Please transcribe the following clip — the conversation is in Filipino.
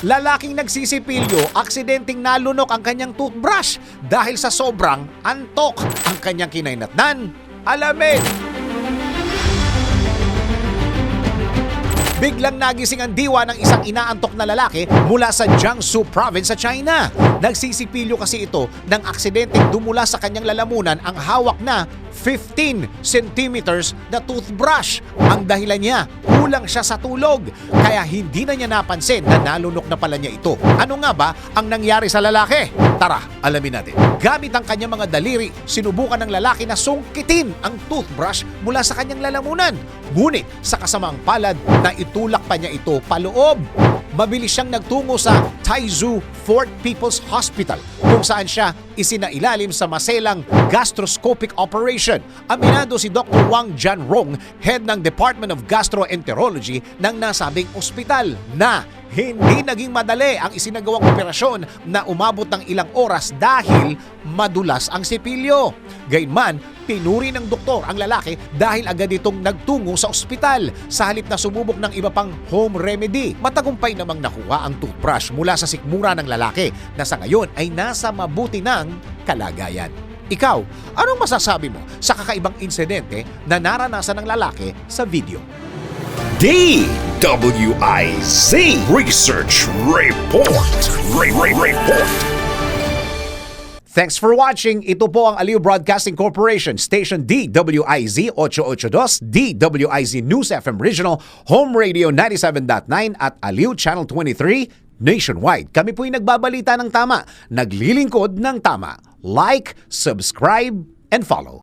Lalaking nagsisipilyo, aksidenteng nalunok ang kanyang toothbrush dahil sa sobrang antok ang kanyang kinainatnan. Alamin! Biglang nagising ang diwa ng isang inaantok na lalaki mula sa Jiangsu province sa China. Nagsisipilyo kasi ito ng aksidenteng dumula sa kanyang lalamunan ang hawak na 15 centimeters na toothbrush. Ang dahilan niya, kulang siya sa tulog. Kaya hindi na niya napansin na nalunok na pala niya ito. Ano nga ba ang nangyari sa lalaki? Tara, alamin natin. Gamit ang kanyang mga daliri, sinubukan ng lalaki na sungkitin ang toothbrush mula sa kanyang lalamunan. Ngunit sa kasamaang palad na itulak pa niya ito paloob. Mabilis siyang nagtungo sa Taizu Fort People's Hospital kung saan siya isinailalim sa maselang gastroscopic operation. Aminado si Dr. Wang Jianrong, head ng Department of Gastroenterology ng nasabing ospital na hindi naging madali ang isinagawang operasyon na umabot ng ilang oras dahil madulas ang sipilyo. Gayunman, pinuri ng doktor ang lalaki dahil agad itong nagtungo sa ospital sa halip na sumubok ng iba pang home remedy. Matagumpay namang nakuha ang toothbrush mula sa sikmura ng lalaki na sa ngayon ay nasa mabuti ng kalagayan. Ikaw, anong masasabi mo sa kakaibang insidente na naranasan ng lalaki sa video? DWIZ Research Report. Re- Re- Report. Thanks for watching. Ito po ang Aliw Broadcasting Corporation, Station DWIZ 882, DWIZ News FM Regional, Home Radio 97.9 at Aliw Channel 23 nationwide. Kami po'y nagbabalita ng tama, naglilingkod ng tama. Like, subscribe, and follow.